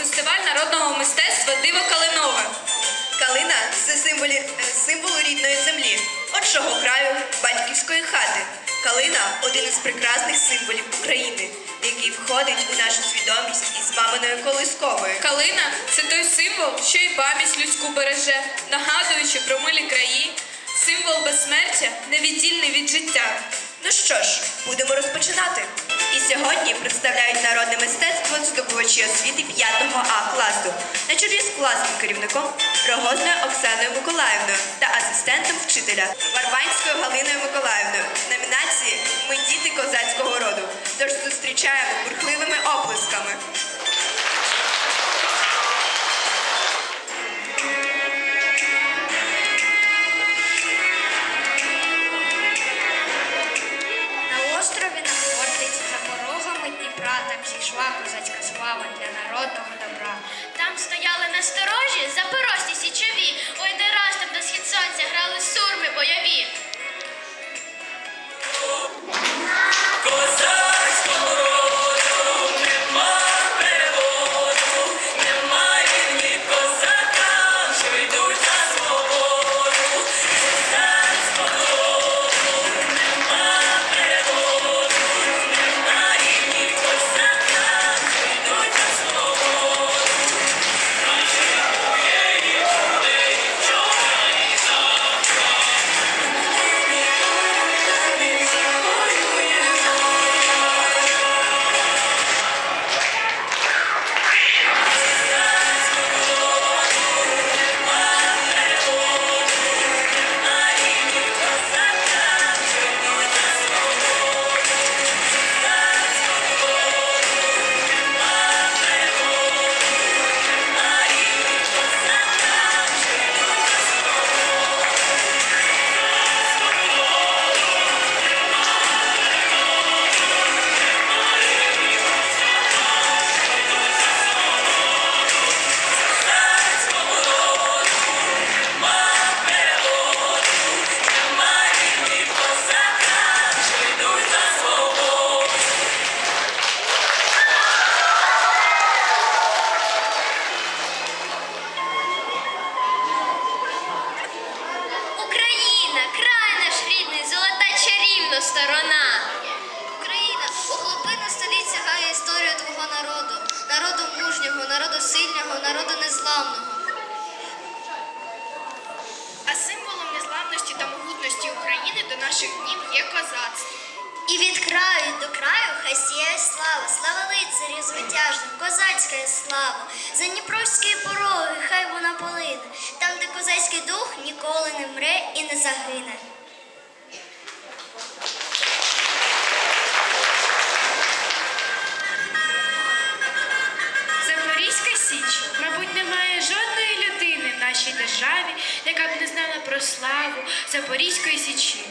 фестиваль народного мистецтва Диво Калинове. Калина це символі, е, символ рідної землі, отчого краю, батьківської хати. Калина один із прекрасних символів України, який входить у нашу свідомість із маминою колисковою. Калина це той символ, що і пам'ять людську береже, нагадуючи про милі краї, символ безсмертя, невіддільний від життя. Ну що ж, будемо розпочинати. І сьогодні представляють народне мистецтво здобувачі освіти 5 А класу на чолі з класним керівником Рогозною Оксаною Миколаївною та асистентом вчителя Варванською Галиною Миколаївною. В Номінації Ми діти козацького роду. Тож зустрічаємо бурхливими оплесками. Там козацька слава для народного добра. Там стояли державі, яка б не знала про славу Запорізької Січі,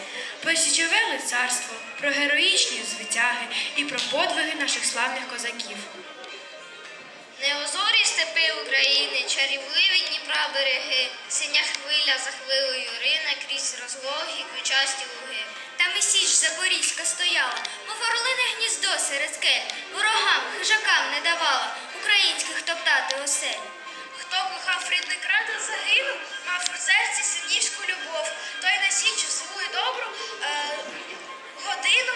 про січове лицарство, про героїчні звитяги і про подвиги наших славних козаків. Неозорі степи України, чарівливі Дніпра береги, синя хвиля за хвилею рине крізь розлогі ключасті луги. Там і січ Запорізька стояла, мов орлине гніздо серед скель, ворогам, хижакам не давала українських топтати осель. Мав у серці сильнішу любов, той на січу свою добру е, годину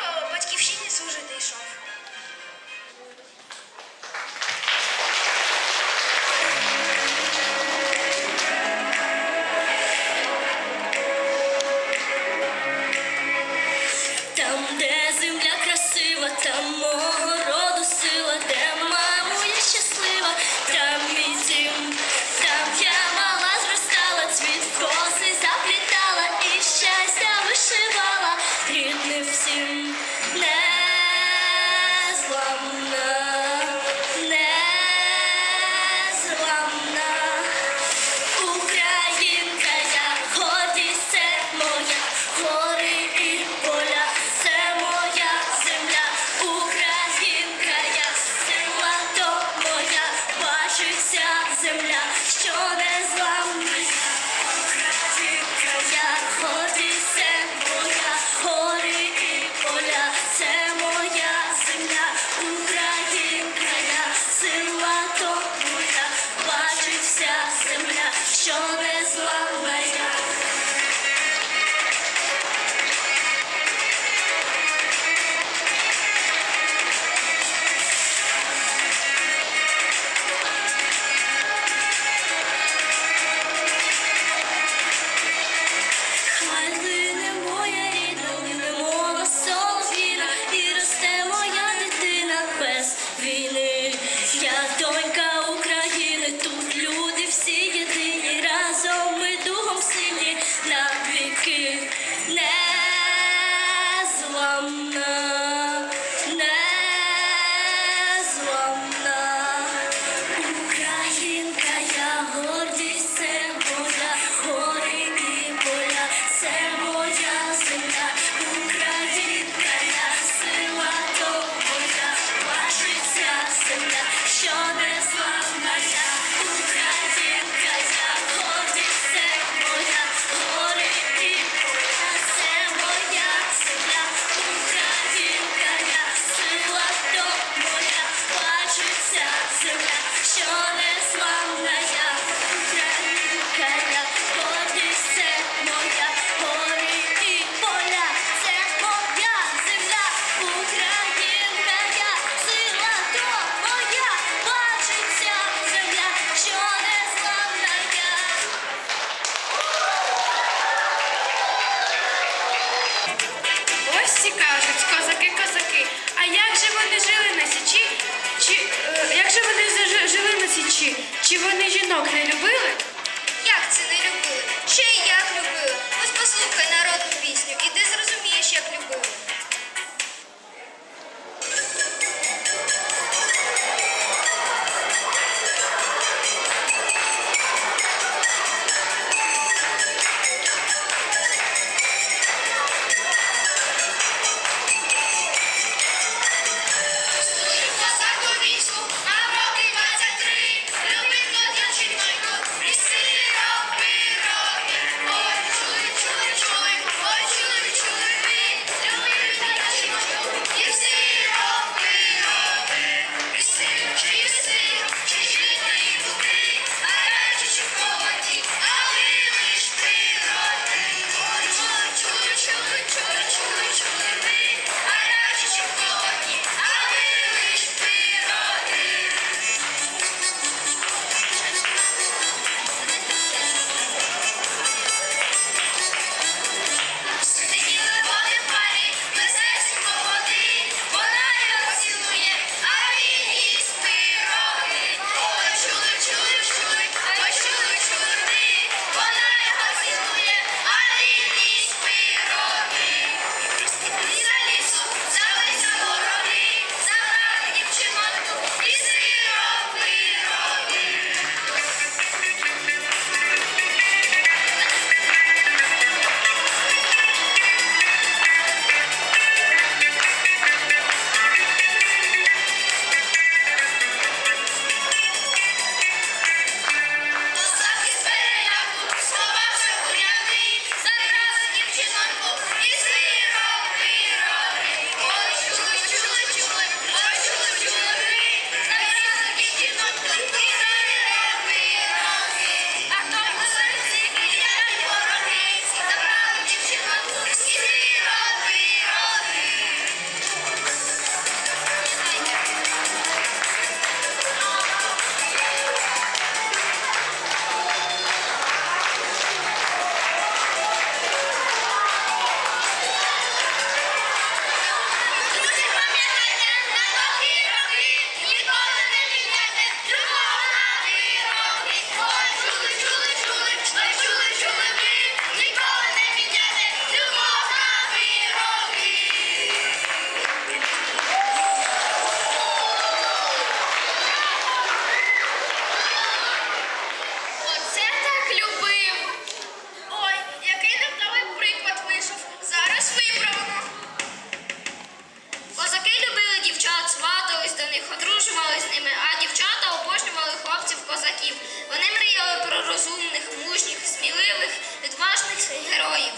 героїв.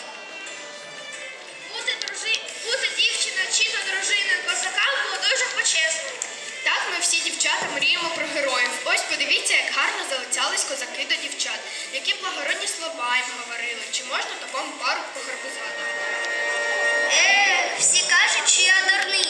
Бути, дружи... Бути дівчина чи то дружиною козака було дуже почесно. Так ми всі дівчата мріємо про героїв. Ось подивіться, як гарно залицялись козаки до дівчат, які благородні слова їм говорили, чи можна такому парубку гарбузати. Е, всі кажуть, що я дурний.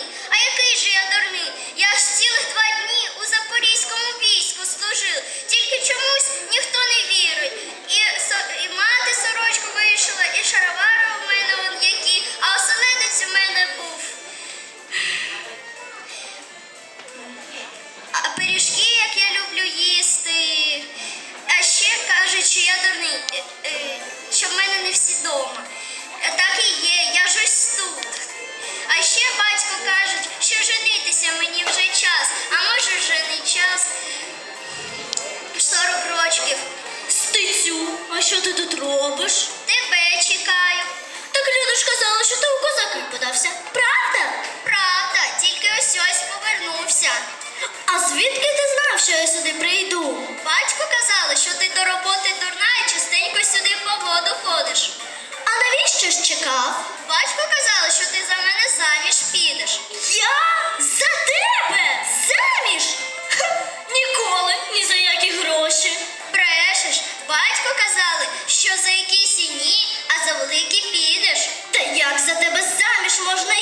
звідки ти знав, що я сюди прийду? Батько казали, що ти до роботи дурна і частенько сюди по воду ходиш. А навіщо ж чекав? Батько казали, що ти за мене заміж підеш. Я за тебе заміж? Ха, ніколи, ні за які гроші. Брешеш, батько казали, що за якісь і ні, а за великі підеш. Та як за тебе заміж можна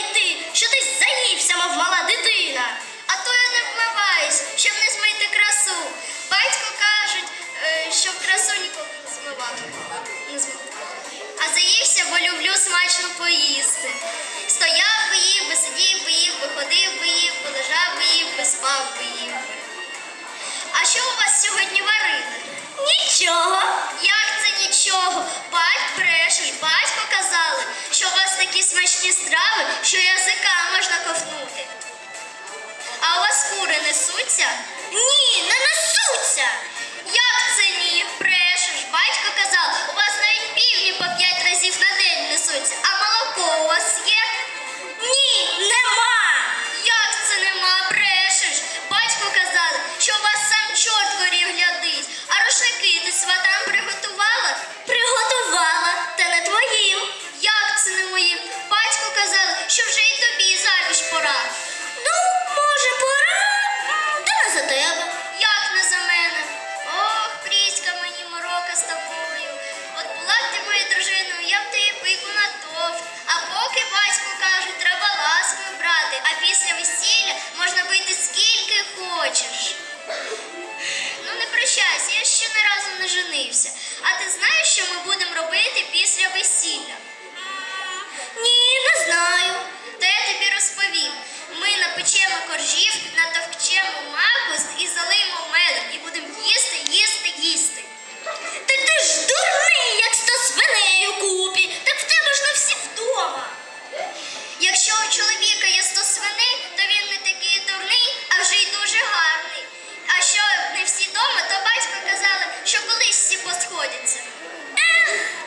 Красу змивати. Не змивати. А заївся, бо люблю смачно поїсти. Стояв би їв би, сидів би їв би, ходив би їв би, лежав би їв би, спав би їв. А що у вас сьогодні варили? Нічого. Як це нічого? Бать брешеш, батько казали, що у вас такі смачні страви, що язика можна ковтнути. А у вас кури несуться? Ні, не несуться. pessoas Поки батько кажуть, треба ласкою брати, а після весілля можна вийти скільки хочеш. Ну не прощайся, я ще не разу не женився. А ти знаєш, що ми будемо робити після весілля? Ні, не знаю. Та я тобі розповім. Ми напечемо коржів, натовкчемо макуст і залимо медом і будемо їсти їсти. свиний, то він не такий дурний, а вже й дуже гарний. А що не всі дома, то батько казали, що колись всі посходяться. Ех!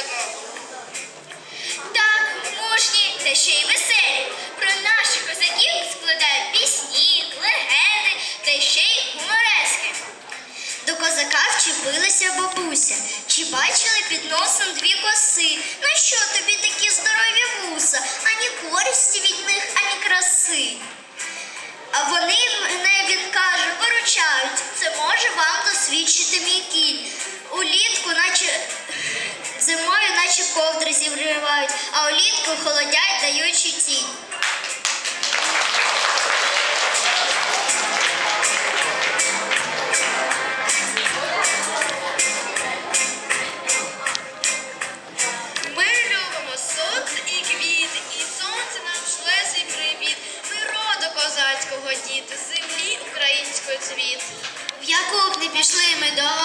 скажемо. Так, мужні та ще й веселі. Про наших козаків складають пісні, легенди та ще й гуморески. До козака вчепилася бабуся. Чи бачили під носом дві коси? Ну що тобі такі здорові вуса? Ані користі від них, ані краси. А вони мене, він каже, поручають, Це може вам досвідчити мій кінь. Улітку, наче добре зігрівають, а улітку холодять, даючи тінь. Діти, землі української цвіт. В яку б не пішли ми дорогу,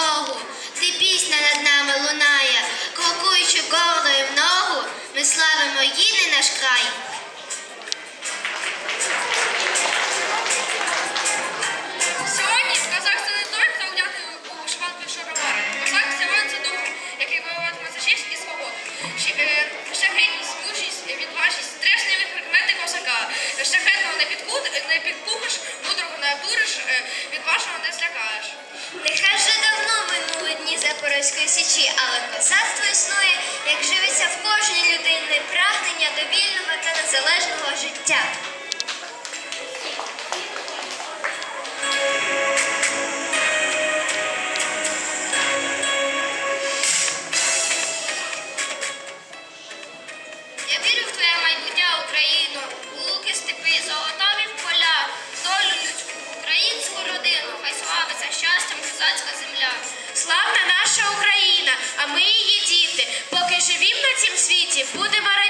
наш край. Сьогодні козак це не той, хто вдягне у вишиванку шаровари. Це воїн який воюватиме за честь і свободу. Щ- е, мужність, відважність, прикмети козака. Шляхетного не підкут, не підкупиш, мудрого не обдуриш, е, відважного не злякаєш. Нехай вже давно минули дні Запорозької січі, але козацтво існує, як живиться в кожній людині прагнення до вільного та незалежного життя. Ми її діти. Поки живім на цім світі, будемо радіти.